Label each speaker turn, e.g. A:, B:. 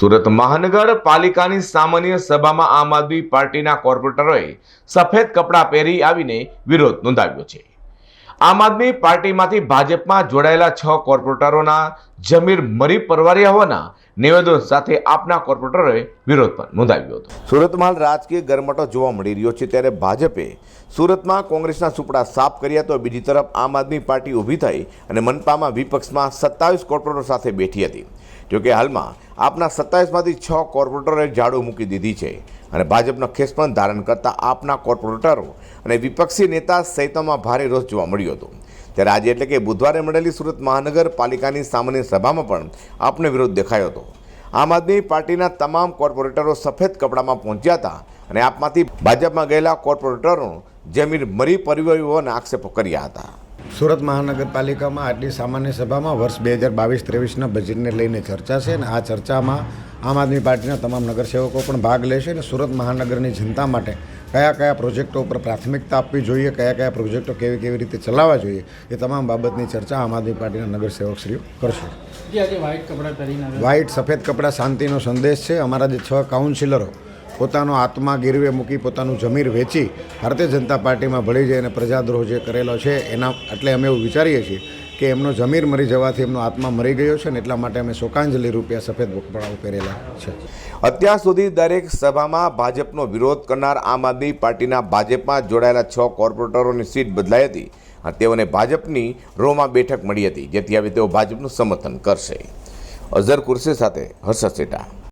A: સુરત મહાનગરપાલિકાની સામાન્ય સભામાં આમ આદમી પાર્ટીના કોર્પોરેટરોએ સફેદ કપડાં પહેરી આવીને વિરોધ નોંધાવ્યો છે. આમ આદમી પાર્ટીમાંથી ભાજપમાં જોડાયેલા છ કોર્પોરેટરોના જમીર મરી પરવાર્યા હોવાના નિવેદનો સાથે આપના કોર્પોરેટરોએ વિરોધ પણ નોંધાવ્યો હતો. સુરતમાં રાજકીય ગરમટો જોવા મળી રહ્યો છે ત્યારે ભાજપે સુરતમાં કોંગ્રેસના સુપડા સાફ કર્યા તો બીજી તરફ આમ આદમી પાર્ટી ઊભી થઈ અને મનપામાં વિપક્ષમાં સત્તાવીસ કોર્પોરેટરો સાથે બેઠી હતી. જોકે હાલમાં આપના સત્તાવીસમાંથી છ કોર્પોરેટરોએ ઝાડુ મૂકી દીધી છે અને ભાજપનો ખેસ પણ ધારણ કરતા આપના કોર્પોરેટરો અને વિપક્ષી નેતા સહિતમાં ભારે રોષ જોવા મળ્યો હતો. ત્યારે આજે એટલે કે બુધવારે મળેલી સુરત મહાનગરપાલિકાની સામાન્ય સભામાં પણ આપનો વિરોધ દેખાયો હતો. આમ આદમી પાર્ટીના તમામ કોર્પોરેટરો સફેદ કપડામાં પહોંચ્યા હતા અને આપમાંથી ભાજપમાં ગયેલા કોર્પોરેટરો જમીન મરી પરિવાર હોવાના આક્ષેપો કર્યા હતા.
B: સુરત મહાનગરપાલિકામાં આટલી સામાન્ય સભામાં વર્ષ બે હજાર બાવીસ ત્રેવીસના બજેટને લઈને ચર્ચા છે અને આ ચર્ચામાં આમ આદમી પાર્ટીના તમામ નગરસેવકો પણ ભાગ લેશે અને સુરત મહાનગરની જનતા માટે કયા કયા પ્રોજેક્ટો ઉપર પ્રાથમિકતા આપવી જોઈએ કયા કયા પ્રોજેક્ટો કેવી કેવી રીતે ચલાવવા જોઈએ એ તમામ બાબતની ચર્ચા આમ આદમી પાર્ટીના નગરસેવકશ્રીઓ કરશે.
C: વ્હાઇટ
B: સફેદ કપડાં શાંતિનો સંદેશ છે. અમારા જે છ કાઉન્સિલરો પોતાનો આત્મા ગીરવે મૂકી પોતાનું જમીર વેચી ભારતીય જનતા પાર્ટીમાં ભળી જાય અને પ્રજાદ્રોહ જે કરેલો છે, એના એટલે અમે એવું વિચારીએ છીએ કે એમનો જમીર મરી જવાથી એમનો આત્મા મરી ગયો છે ને એટલા માટે અમે શોકાંજલિ રૂપિયા સફેદ કપડાઓ પહેરેલા છે.
A: અત્યાર સુધી દરેક સભામાં ભાજપનો વિરોધ કરનાર આમ આદમી પાર્ટીના ભાજપમાં જોડાયેલા છ કોર્પોરેટરોની સીટ બદલાઈ હતી. અને તેઓને ભાજપની રોમાં બેઠક મળી હતી, જેથી હવે તેઓ ભાજપનું સમર્થન કરશે. અઝર કુરશી સાથે હર્ષદ સેટા.